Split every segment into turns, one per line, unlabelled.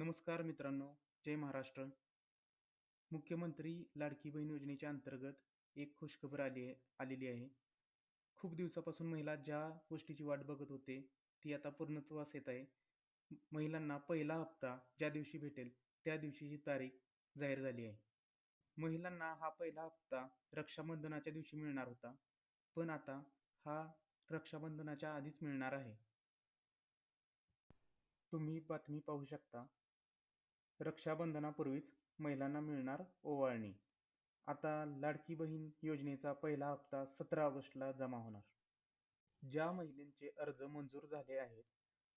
नमस्कार मित्रांनो जय महाराष्ट्र. मुख्यमंत्री लाडकी बहीण योजनेच्या अंतर्गत एक खुशखबर आली आलेली आहे. खूप दिवसापासून महिला ज्या गोष्टीची वाट बघत होते ती आता पूर्णत्वास येत आहे. महिलांना पहिला हप्ता ज्या दिवशी भेटेल त्या दिवशीची तारीख जाहीर झाली आहे. महिलांना हा पहिला हप्ता रक्षाबंधनाच्या दिवशी मिळणार होता पण आता हा रक्षाबंधनाच्या आधीच मिळणार आहे. तुम्ही बातमी पाहू शकता रक्षाबंधनापूर्वीच महिलांना मिळणार ओवाळणी. आता लाडकी बहीण योजनेचा पहिला हप्ता सतरा ऑगस्टला जमा होणार. ज्या महिलांचे अर्ज मंजूर झाले आहेत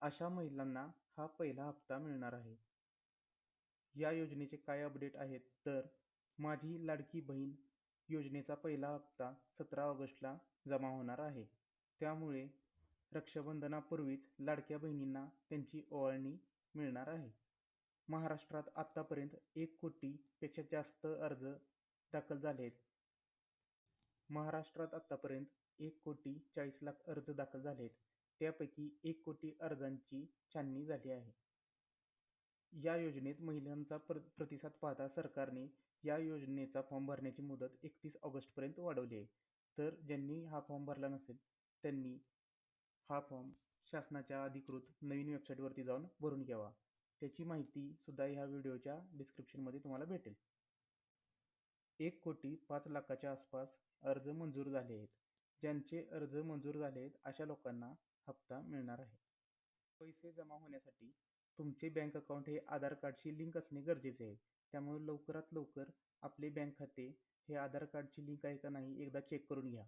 अशा महिलांना हा पहिला हप्ता मिळणार आहे. या योजनेचे काय अपडेट आहेत? तर माझी लाडकी बहीण योजनेचा पहिला हप्ता सतरा ऑगस्टला जमा होणार आहे. त्यामुळे रक्षाबंधनापूर्वीच लाडक्या बहिणींना त्यांची ओवाळणी मिळणार आहे. महाराष्ट्रात आत्तापर्यंत एक कोटीपेक्षा जास्त अर्ज दाखल झाले आहेत. महाराष्ट्रात आत्तापर्यंत एक कोटी चाळीस लाख अर्ज दाखल झाले आहेत. त्यापैकी एक कोटी अर्जांची छाननी झाली आहे. या योजनेत महिलांचा प्र प्रतिसाद पाहता सरकारने या योजनेचा फॉर्म भरण्याची मुदत एकतीस ऑगस्टपर्यंत वाढवली आहे. तर ज्यांनी हा फॉर्म भरला नसेल त्यांनी हा फॉर्म शासनाच्या अधिकृत नवीन वेबसाईटवरती जाऊन भरून घ्यावा. त्याची माहिती सुद्धा ह्या व्हिडिओच्या डिस्क्रिप्शनमध्ये तुम्हाला भेटेल. एक कोटी पाच लाखाच्या आसपास अर्ज मंजूर झाले आहेत. ज्यांचे अर्ज मंजूर झाले आहेत अशा लोकांना हप्ता मिळणार आहे. पैसे जमा होण्यासाठी तुमचे बँक अकाउंट हे आधार कार्डशी लिंक असणे गरजेचे आहे. त्यामुळे लवकरात लवकर आपले बँक खाते हे आधार कार्डची लिंक आहे का नाही एकदा चेक करून घ्या.